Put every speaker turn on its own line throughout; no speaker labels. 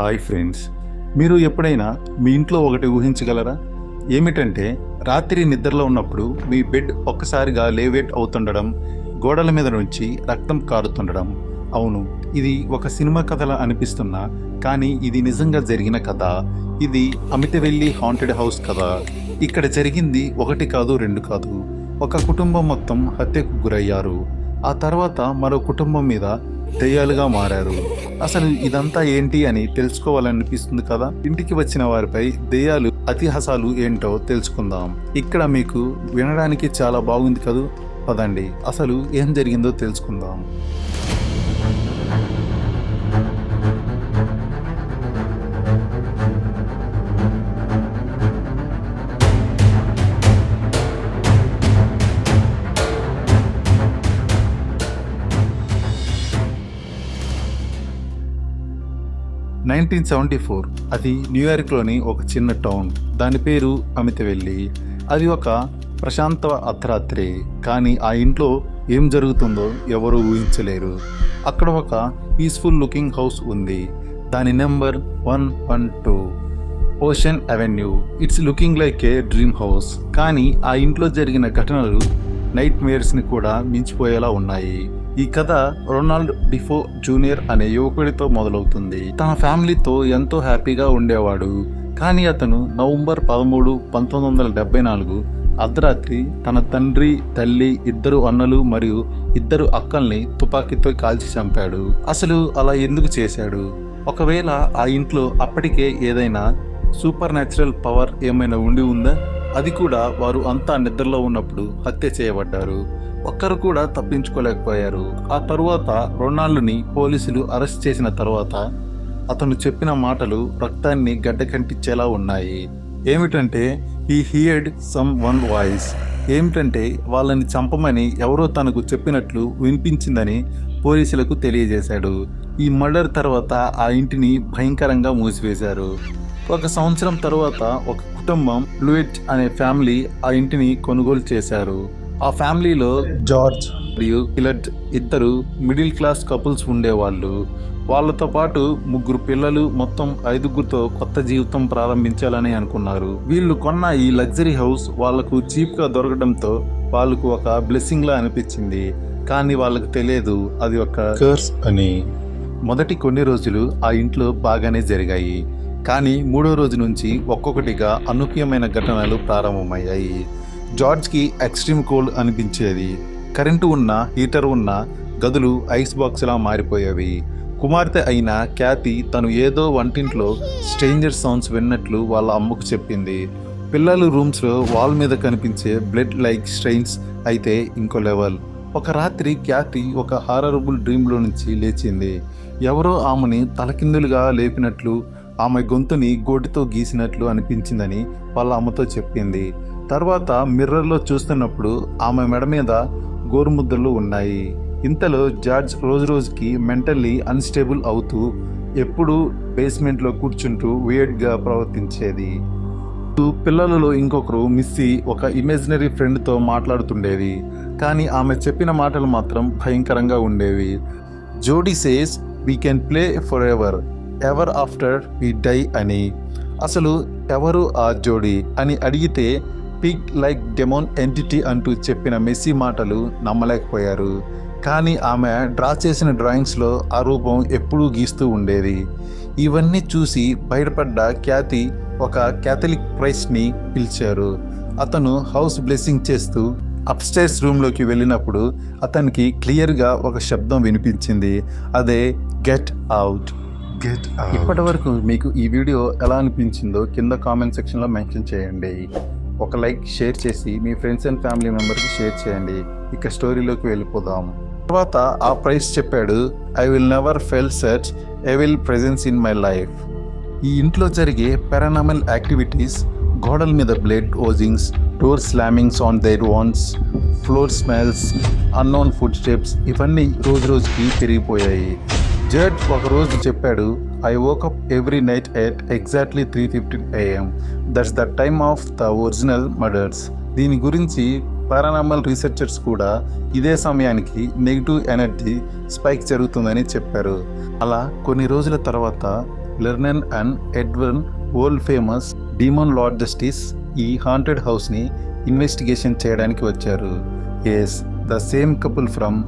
Hi friends మీరు ఎప్పుడైనా మీ ఇంట్లో ఒకటి ఊహించగలరా? ఏమిటంటే రాత్రి నిద్రలో ఉన్నప్పుడు మీ బెడ్ ఒక్కసారిగా లేవేట్ అవుతుండడం గోడల మీద నుంచి రక్తం కారుతుండడం. అవును ఇది ఒక సినిమా కథలా అనిపిస్తున్నా కానీ ఇది నిజంగా జరిగిన కథ. ఇది అమితవెల్లి హాంటెడ్ హౌస్ కథ. ఇక్కడ జరిగింది ఒకటి కాదు రెండు కాదు. ఒక కుటుంబం మొత్తం హత్యకు గురయ్యారు. ఆ తర్వాత మరో కుటుంబం మీద దెయ్యాలుగా మారారు. అసలు ఇదంతా ఏంటి అని తెలుసుకోవాలనిపిస్తుంది కదా? ఇంటికి వచ్చిన వారిపై దెయ్యాలు అతిహాసాలు ఏంటో తెలుసుకుందాం. ఇక్కడ మీకు వినడానికి చాలా బాగుంది కదూ? పదండి. అసలు ఏం జరిగిందో తెలుసుకుందాం. నైన్టీన్ సెవెంటీ ఫోర్ అది న్యూయార్క్లోని ఒక చిన్న టౌన్. దాని పేరు అమితవెల్లి. అది ఒక ప్రశాంత అర్ధరాత్రి. కానీ ఆ ఇంట్లో ఏం జరుగుతుందో ఎవరూ ఊహించలేరు. అక్కడ ఒక పీస్ఫుల్ లుకింగ్ హౌస్ ఉంది. దాని number one one two. Ocean avenue. It's looking like a dream house. కానీ ఆ ఇంట్లో జరిగిన ఘటనలు నైట్ మేర్స్ని కూడా మించిపోయేలా ఉన్నాయి. ఈ కథ రొనాల్డ్ డిఫో జూనియర్ అనే యువకుడితో మొదలవుతుంది. తన ఫ్యామిలీతో ఎంతో హ్యాపీగా ఉండేవాడు. కానీ అతను నవంబర్ పదమూడు పంతొమ్మిది వందల డెబ్బై నాలుగు అర్ధరాత్రి తన తండ్రి తల్లి ఇద్దరు అన్నలు మరియు ఇద్దరు అక్కల్ని తుపాకీతో కాల్చి చంపాడు. అసలు అలా ఎందుకు చేశాడు? ఒకవేళ ఆ ఇంట్లో అప్పటికే ఏదైనా సూపర్ న్యాచురల్ పవర్ ఏమైనా ఉండి ఉందా? అది కూడా వారు అంతా నిద్రలో ఉన్నప్పుడు హత్య చేయబడ్డారు. ఒక్కరు కూడా తప్పించుకోలేకపోయారు. ఆ తరువాత రొనాల్డ్ని పోలీసులు అరెస్ట్ చేసిన తర్వాత అతను చెప్పిన మాటలు రక్తాన్ని గడ్డకంటించేలా ఉన్నాయి. ఏమిటంటే ఈ హియర్డ్ సమ్ వన్ వాయిస్ ఏమిటంటే వాళ్ళని చంపమని ఎవరో తనకు చెప్పినట్లు వినిపించిందని పోలీసులకు తెలియజేశాడు. ఈ మర్డర్ తర్వాత ఆ ఇంటిని భయంకరంగా మూసివేశారు. ఒక సంవత్సరం తర్వాత ఒక కుటుంబం లూయిట్ అనే ఫ్యామిలీ ఆ ఇంటిని కొనుగోలు చేశారు. ఆ ఫ్యామిలీలో జార్జ్. మరియు కిలట్ ఇద్దరు మిడిల్ క్లాస్ కపుల్స్ ఉండేవాళ్ళు. వాళ్ళతో పాటు ముగ్గురు పిల్లలు మొత్తం ఐదుగురితో కొత్త జీవితం ప్రారంభించాలని అనుకున్నారు. వీళ్ళు కొన్న ఈ లగ్జరీ హౌస్ వాళ్ళకు చీప్గా దొరకడంతో వాళ్ళకు ఒక బ్లెస్సింగ్ లా అనిపించింది. కానీ వాళ్ళకి తెలియదు అది ఒక కర్స్ అని. మొదటి కొన్ని రోజులు ఆ ఇంట్లో బాగానే జరిగాయి. కానీ మూడో రోజు నుంచి ఒక్కొక్కటిగా అనూహ్యమైన ఘటనలు ప్రారంభమయ్యాయి. జార్జ్కి ఎక్స్ట్రీమ్ కోల్డ్ అనిపించేది. కరెంటు ఉన్న హీటర్ ఉన్న గదులు ఐస్ బాక్స్లా మారిపోయేవి. కుమార్తె అయిన ఖ్యాతి తను ఏదో వంటింట్లో స్ట్రేంజర్ సౌండ్స్ విన్నట్లు వాళ్ళ అమ్మకు చెప్పింది. పిల్లలు రూమ్స్లో వాల్ మీద కనిపించే బ్లడ్ లైక్ స్ట్రెయిన్స్ అయితే ఇంకో లెవెల్. ఒక రాత్రి ఖ్యాతి ఒక హారరబుల్ డ్రీమ్లో నుంచి లేచింది. ఎవరో ఆమెని తలకిందులుగా లేపినట్లు ఆమె గొంతుని గోటితో గీసినట్లు అనిపించిందని వాళ్ళ అమ్మతో చెప్పింది. తర్వాత మిర్రర్లో చూస్తున్నప్పుడు ఆమె మెడ మీద గోరుముద్దలు ఉన్నాయి. ఇంతలో జార్జ్ రోజు రోజుకి మెంటల్లీ అన్స్టేబుల్ అవుతూ ఎప్పుడూ బేస్మెంట్లో కూర్చుంటూ వియర్డ్గా ప్రవర్తించేది. పిల్లలలో ఇంకొకరు మిస్సి ఒక ఇమేజినరీ ఫ్రెండ్తో మాట్లాడుతుండేది. కానీ ఆమె చెప్పిన మాటలు మాత్రం భయంకరంగా ఉండేవి. Jodie says we can play forever ever after we die అని. అసలు ఎవరు ఆ జోడీ అని అడిగితే పిగ్ లైక్ డెమోన్ ఎంటిటీ అంటూ చెప్పిన మెస్సీ మాటలు నమ్మలేకపోయారు. కానీ ఆమె డ్రా చేసిన డ్రాయింగ్స్లో ఆ రూపం ఎప్పుడూ గీస్తూ ఉండేది. ఇవన్నీ చూసి బయటపడ్డ ఖ్యాతి ఒక క్యాథలిక్ ప్రైస్ని పిలిచారు. అతను హౌస్ బ్లెస్సింగ్ చేస్తూ అప్స్టైర్స్ రూమ్లోకి వెళ్ళినప్పుడు అతనికి క్లియర్గా ఒక శబ్దం వినిపించింది. అదే గెట్ అవుట్
out.
ఇప్పటి వరకు మీకు ఈ వీడియో ఎలా అనిపించిందో కింద కామెంట్ సెక్షన్లో మెన్షన్ చేయండి. ఒక లైక్ షేర్ చేసి మీ ఫ్రెండ్స్ అండ్ ఫ్యామిలీ మెంబర్కి షేర్ చేయండి. ఇక స్టోరీలోకి వెళ్ళిపోదాం. తర్వాత ఆ ప్రైస్ చెప్పాడు I will never felt such evil presence in my life ఈ ఇంట్లో జరిగే పారానామల్ యాక్టివిటీస్ గోడల మీద blood oozings door slammings on their own floor smells unknown footsteps ఇవన్నీ రోజు రోజుకి పెరిగిపోయాయి. జడ్ ఒకరోజు చెప్పాడు I woke up every night at exactly three fifteen AM that's the time of the original murders దీని గురించి పారానామల్ రీసెర్చర్స్ కూడా ఇదే సమయానికి నెగిటివ్ ఎనర్జీ స్పైక్ జరుగుతుందని చెప్పారు. అలా కొన్ని రోజుల తర్వాత Lorraine and Ed Warren world famous demonologists ఈ హాంటెడ్ హౌస్ని ఇన్వెస్టిగేషన్ చేయడానికి వచ్చారు. Yes the same couple from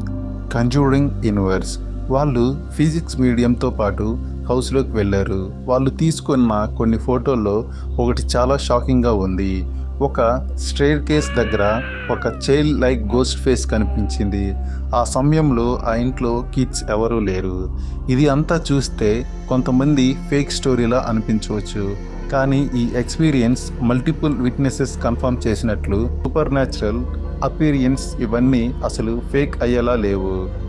Conjuring universe వాళ్ళు ఫిజిక్స్ మీడియంతో పాటు హౌస్లోకి వెళ్ళారు. వాళ్ళు తీసుకున్న కొన్ని ఫోటోల్లో ఒకటి చాలా షాకింగ్గా ఉంది. ఒక స్ట్రేర్ కేస్ దగ్గర ఒక చైల్డ్ లైక్ గోస్ట్ ఫేస్ కనిపించింది. ఆ సమయంలో ఆ ఇంట్లో కిడ్స్ ఎవరూ లేరు. ఇది అంతా చూస్తే కొంతమంది ఫేక్ స్టోరీలా అనిపించవచ్చు. కానీ ఈ ఎక్స్పీరియన్స్ మల్టిపుల్ విట్నెసెస్ కన్ఫర్మ్ చేసినట్లు సూపర్ న్యాచురల్ అపీరియన్స్ ఇవన్నీ అసలు ఫేక్ అయ్యేలా లేవు.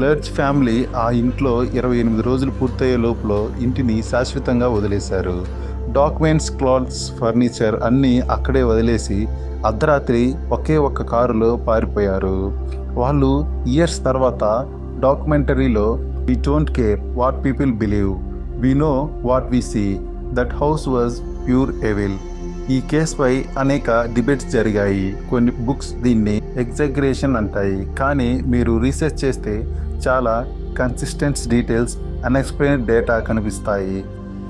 లర్జ్ ఫ్యామిలీ ఆ ఇంట్లో ఇరవై ఎనిమిది రోజులు పూర్తయ్యే లోపల ఇంటిని శాశ్వతంగా వదిలేశారు. డాక్యుమెంట్స్ క్లాత్స్ ఫర్నిచర్ అన్నీ అక్కడే వదిలేసి అర్ధరాత్రి ఒకే ఒక్క కారులో పారిపోయారు. వాళ్ళు ఇయర్స్ తర్వాత డాక్యుమెంటరీలో we don't care what people believe we know what we see that house was pure evil ఈ కేసుపై అనేక డిబేట్స్ జరిగాయి. కొన్ని బుక్స్ దీన్ని ఎగ్జాగ్రేషన్ అంటాయి. కానీ మీరు రీసెర్చ్ చేస్తే చాలా కన్సిస్టెంట్ డీటెయిల్స్ అన్ఎక్స్ప్లెయిన్ డేటా కనిపిస్తాయి.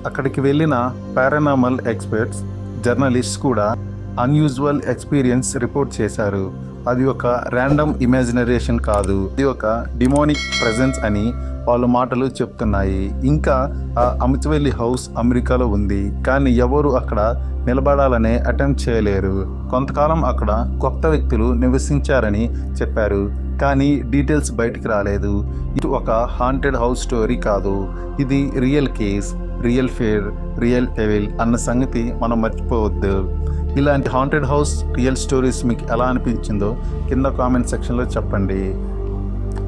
అక్కడికి వెళ్ళిన పారానామల్ ఎక్స్పర్ట్స్ జర్నలిస్ట్ కూడా అన్యూజువల్ ఎక్స్పీరియన్స్ రిపోర్ట్ చేశారు. అది ఒక ర్యాండమ్ ఇమాజినరేషన్ కాదు. ఇది ఒక డిమోనిక్ ప్రెజెన్స్ అని వాళ్ళ మాటలు చెప్తున్నాయి. ఇంకా ఆ అమితవెల్లి హౌస్ అమెరికాలో ఉంది. కానీ ఎవరు అక్కడ నిలబడాలనే అటెంప్ట్ చేయలేరు. కొంతకాలం అక్కడ కొత్త వ్యక్తులు నివసించారని చెప్పారు. కానీ డీటెయిల్స్ బయటికి రాలేదు. ఇది ఒక హాంటెడ్ హౌస్ స్టోరీ కాదు. ఇది real case real fear real evil అన్న సంగతి మనం మర్చిపోవద్దు. ఇలాంటి హాంటెడ్ హౌస్ రియల్ స్టోరీస్ మీకు ఎలా అనిపించిందో కింద కామెంట్ సెక్షన్లో చెప్పండి.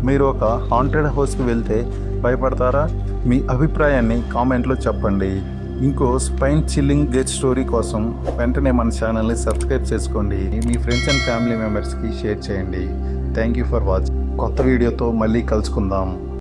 మీరు ఒక హాంటెడ్ హౌస్కి వెళ్తే భయపడతారా? మీ అభిప్రాయాన్ని కామెంట్లో చెప్పండి. ఇంకో స్పైన్ చిల్లింగ్ గెట్ స్టోరీ కోసం వెంటనే మన ఛానల్ని సబ్స్క్రైబ్ చేసుకోండి. మీ ఫ్రెండ్స్ అండ్ ఫ్యామిలీ మెంబర్స్కి షేర్ చేయండి. థ్యాంక్ యూ ఫర్ వాచింగ్ కొత్త వీడియోతో మళ్ళీ కలుసుకుందాం.